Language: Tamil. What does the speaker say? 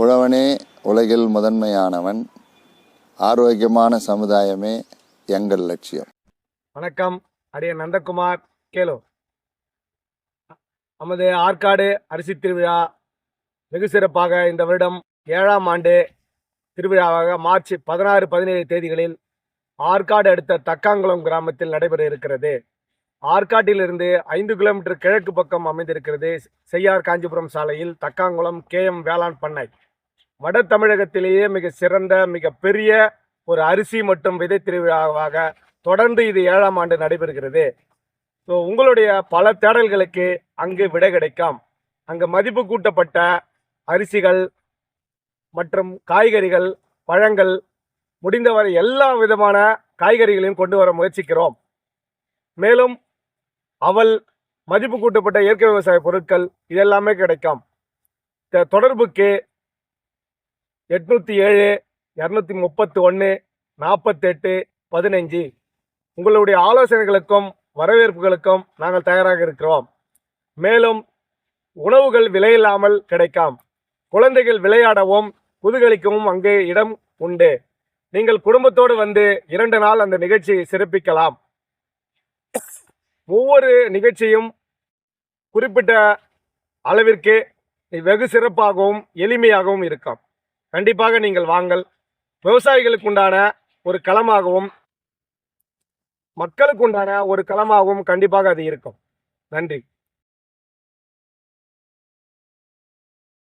உழவனே உலகில் முதன்மையானவன் ஆரோக்கியமான சமுதாயமே எங்கள் லட்சியம். வணக்கம் அரிய நந்தகுமார் கேலோ. நமது ஆற்காடு அரிசி திருவிழா வெகு சிறப்பாக இந்த வருடம் ஏழாம் ஆண்டு திருவிழாவாக மார்ச் பதினாறு பதினேழு தேதிகளில் ஆற்காடு அடுத்த தக்காங்குளம் கிராமத்தில் நடைபெற இருக்கிறது. ஆற்காட்டிலிருந்து ஐந்து கிலோமீட்டர் கிழக்கு பக்கம் அமைந்திருக்கிறது செய்யார் காஞ்சிபுரம் சாலையில் தக்காங்குளம் கேஎம் வேளாண் பண்ணை. வட தமிழகத்திலேயே மிக சிறந்த மிக பெரிய ஒரு அரிசி மற்றும் விதை திருவிழாவாக தொடர்ந்து இது ஏழாம் ஆண்டு நடைபெறுகிறது. ஸோ உங்களுடைய பல தேடல்களுக்கு அங்கு விடை கிடைக்கும். அங்கு மதிப்பு கூட்டப்பட்ட அரிசிகள் மற்றும் காய்கறிகள் பழங்கள் முடிந்தவரை எல்லா விதமான காய்கறிகளையும் கொண்டு வர முயற்சிக்கிறோம். மேலும் அவல் மதிப்பு கூட்டப்பட்ட இயற்கை விவசாய பொருட்கள் இதெல்லாமே கிடைக்கும். தொடர்புக்கு எட்நூற்றி ஏழு இரநூத்தி முப்பத்தி ஒன்று நாற்பத்தெட்டு பதினஞ்சு. உங்களுடைய ஆலோசனைகளுக்கும் வரவேற்புகளுக்கும் நாங்கள் தயாராக இருக்கிறோம். மேலும் உணவுகள் விலையில்லாமல் கிடைக்கும். குழந்தைகள் விளையாடவும் குதூகலிக்கவும் அங்கே இடம் உண்டு. நீங்கள் குடும்பத்தோடு வந்து இரண்டு நாள் அந்த நிகழ்ச்சியை சிறப்பிக்கலாம். ஒவ்வொரு நிகழ்ச்சியும் குறிப்பிட்ட அளவிற்கு வெகு சிறப்பாகவும் எளிமையாகவும் இருக்கும். கண்டிப்பாக நீங்கள் வாங்கள் விவசாயிகளுக்கு உண்டான ஒரு களமாகவும் மக்களுக்கு உண்டான ஒரு களமாகவும் கண்டிப்பாக அது இருக்கும். நன்றி.